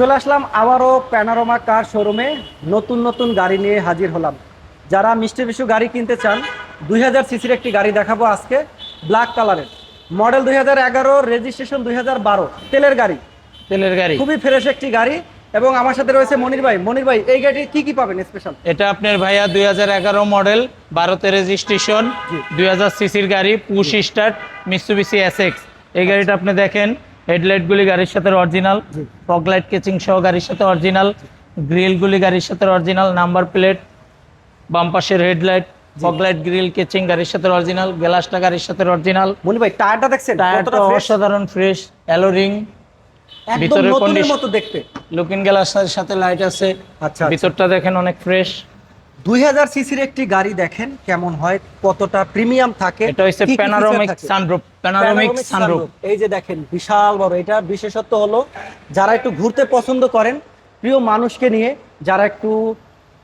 চলে আসলাম আবারও প্যানারোমা কার শোরুমে নতুন নতুন গাড়ি নিয়ে হাজির হলাম। যারা মিষ্টি বিশু গাড়ি কিনতে চান দুই হাজার সিসির একটি গাড়ি দেখাবো আজকে ব্ল্যাক কালারের। মডেল দুই হাজার এগারো রেজিস্ট্রেশন দুই হাজার বারো। তেলের গাড়ি। তেলের গাড়ি। খুবই ফ্রেশ একটি গাড়ি এবং আমার সাথে রয়েছে মনির ভাই। মনির ভাই এই গাড়ির কি কি পাবেন স্পেশাল এটা আপনার ভাইয়া দুই হাজার এগারো মডেল বারোতে রেজিস্ট্রেশন দুই হাজার সিসির গাড়ি পুশ স্টার্ট মিসুবিসি এসএক্স এই গাড়িটা আপনি দেখেন হেডলাইটগুলি গাড়ির সাথে অরিজিনাল। ফগলাইট কেচিং সহ গাড়ির সাথে অরিজিনাল গ্রিলগুলি গাড়ির সাথে অরিজিনাল নাম্বার প্লেট বাম পাশের হেডলাইট ফগলাইট গ্রিল কেচিং গাড়ির সাথে অরিজিনাল গ্লাসটা গাড়ির সাথে অরিজিনাল মনির ভাই টায়ারটা দেখছেন? টায়ারটা অসাধারণ ফ্রেশ অ্যালোরিং একদম ভিতরের নতুনের মতো দেখতে। লুকিং গ্লাসের সাথে লাইট আছে। আচ্ছা ভিতরটা দেখেন অনেক ফ্রেশ দুই হাজার সিসির একটি গাড়ি দেখেন কেমন হয় কতটা প্রিমিয়াম থাকে এটা হচ্ছে কি কি feature panoramic sunroof panoramic sunroof এই যে দেখেন বিশাল বড় এটার বিশেষত্ব হলো যারা একটু ঘুরতে পছন্দ করেন প্রিয় মানুষকে নিয়ে যারা একটু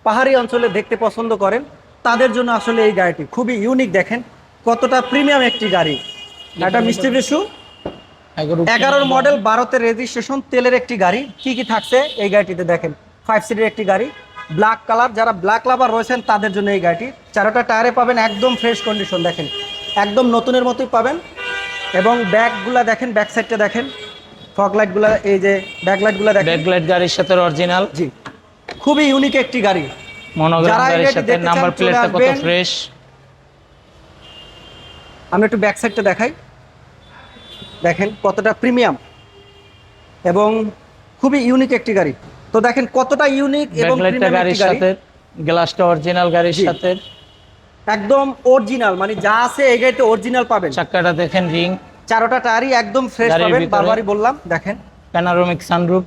পাহাড়ি অঞ্চলে দেখতে পছন্দ করেন তাদের জন্য আসলে এই গাড়িটি খুবই ইউনিক দেখেন কতটা প্রিমিয়াম একটি গাড়ি। একটা মিষ্টি বিশু এগারোর মডেল বারোতে রেজিস্ট্রেশন তেলের একটি গাড়ি কি কি থাকছে এই গাড়িটিতে দেখেন ফাইভ সিটের একটি গাড়ি ব্ল্যাক কালার যারা ব্ল্যাক লাভার রয়েছেন তাদের জন্য এই গাড়িটি। চারোটা টায়ারে পাবেন একদম ফ্রেশ কন্ডিশন দেখেন। একদম নতুনের মতোই পাবেন। এবং ব্যাগগুলা দেখেন ব্যাক সাইডটা দেখেন। ফগ লাইটগুলা এই যে ব্যাক লাইটগুলা দেখেন। ব্যাকলাইট গাড়ির সাথে অরিজিনাল জি। খুবই ইউনিক একটি গাড়ি। মনোগ্রাম গাড়ির সাথে নাম্বার প্লেটটা কত ফ্রেশ আমি একটু ব্যাক সাইডটা দেখাই। দেখেন কতটা প্রিমিয়াম এবং খুবই ইউনিক একটি গাড়ি। তো দেখেন কতটা ইউনিক এবং গাড়ির সাথে গ্লাসটা অরিজিনাল গাড়ির সাথে। একদম অরিজিনাল মানে যা আছে এই গাড়িতে অরিজিনাল পাবেন। চাক্কাটা দেখেন রিং। চারোটা টায়ারই একদম ফ্রেশ পাবেন বারবারই বললাম দেখেন। প্যানারোমিক সানরুফ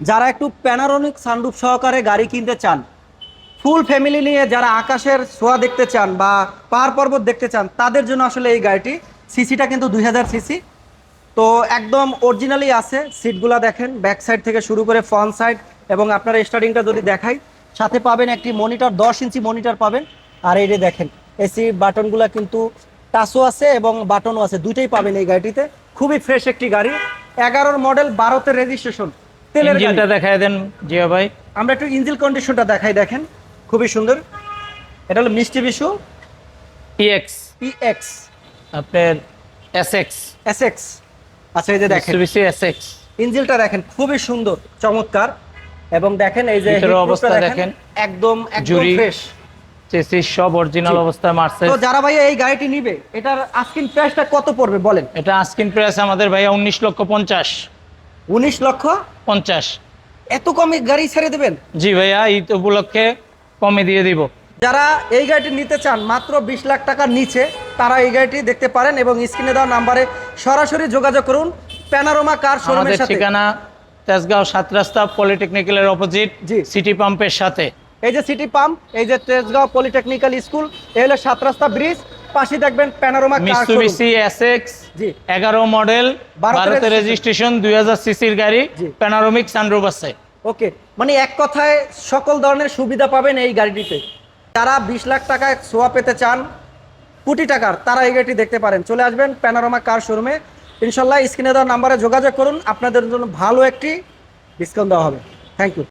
যারা একটু প্যানারোনিক সানরুফ সহকারে গাড়ি কিনতে চান ফুল ফ্যামিলি নিয়ে যারা আকাশের ছোঁয়া দেখতে চান বা পাহাড় পর্বত দেখতে চান তাদের জন্য আসলে এই গাড়িটি সিসিটা কিন্তু দুই হাজার সিসি তো একদম অরিজিনালি আছে সিটগুলা দেখেন ব্যাক সাইড থেকে শুরু করে ফ্রন্ট সাইড এবং আপনার স্টার্টিংটা যদি দেখাই সাথে পাবেন একটি মনিটর দশ ইঞ্চি মনিটর পাবেন। আর এই দেখেন এসি বাটনগুলা কিন্তু টাচও আছে এবং বাটনও আছে। দুইটাই পাবেন এই গাড়িটিতে। খুবই ফ্রেশ একটি গাড়ি। এগারোর মডেল বারোতে রেজিস্ট্রেশন তেলের ইঞ্জিনটা দেখায় দেন জিয়া ভাই। আমরা একটু ইঞ্জিল কন্ডিশনটা দেখাই দেখেন। খুবই সুন্দর। এটা হলো মিষ্টি বিশু। ইএক্স পিএক্স আপনার এসএক্স এসএক্স আচ্ছা এই যে দেখেন। এসএক্স ইঞ্জিলটা দেখেন খুবই সুন্দর চমৎকার। এবং দেখেন এই যে অবস্থা দেখেন। একদম একদম ফ্রেশ সব অরিজিনাল অবস্থায় মারছে। তো যারা ভাইয়া এই গাড়িটি নিবে এটার আস্কিন প্রাইসটা কত পড়বে বলেন? এটা আস্কিন প্রাইস আমাদের ভাইয়া উনিশ লক্ষ পঞ্চাশ। উনিশ লক্ষ পঞ্চাশ। এত কমে গাড়ি ছেড়ে দেবেন? জি ভাইয়া ঈদ উপলক্ষে কমে দিয়ে দিব। যারা এই গাড়িটি নিতে চান মাত্র বিশ লাখ টাকার নিচে তারা এই গাড়িটি দেখতে পারেন এবং স্ক্রিনে দেওয়া নাম্বারে সরাসরি যোগাযোগ করুন। প্যানারোমা কার শোরুমের সাথে। ঠিকানা তেজগাঁও সাত রাস্তা পলিটেকনিক্যালের অপোজিট। সিটি পাম্পের সাথে। এই যে সিটি পাম্প এই যে তেজগাঁও পলিটেকনিক্যাল স্কুল এই হলো সাত রাস্তা ব্রিজ। পাশে দেখবেন প্যানারোমা মিসুবিসি এসএক্স জি। এগারো মডেল বারোতে ভারতের registration। রেজিস্ট্রেশন দুই হাজার সিসির গাড়ি। প্যানারোমিক সানরুফ আছে ওকে মানে এক কথায় সকল ধরনের সুবিধা পাবেন এই গাড়িটিতে। যারা বিশ লাখ টাকায় সোয়া পেতে চান কোটি টাকার তারা এই গাড়িটি দেখতে পারেন। চলে আসবেন প্যানারোমা কার শোরুমে ইনশাল্লাহ স্ক্রিনে দেওয়া নাম্বারে যোগাযোগ করুন। আপনাদের জন্য ভালো একটি ডিসকাউন্ট দেওয়া হবে। Thank you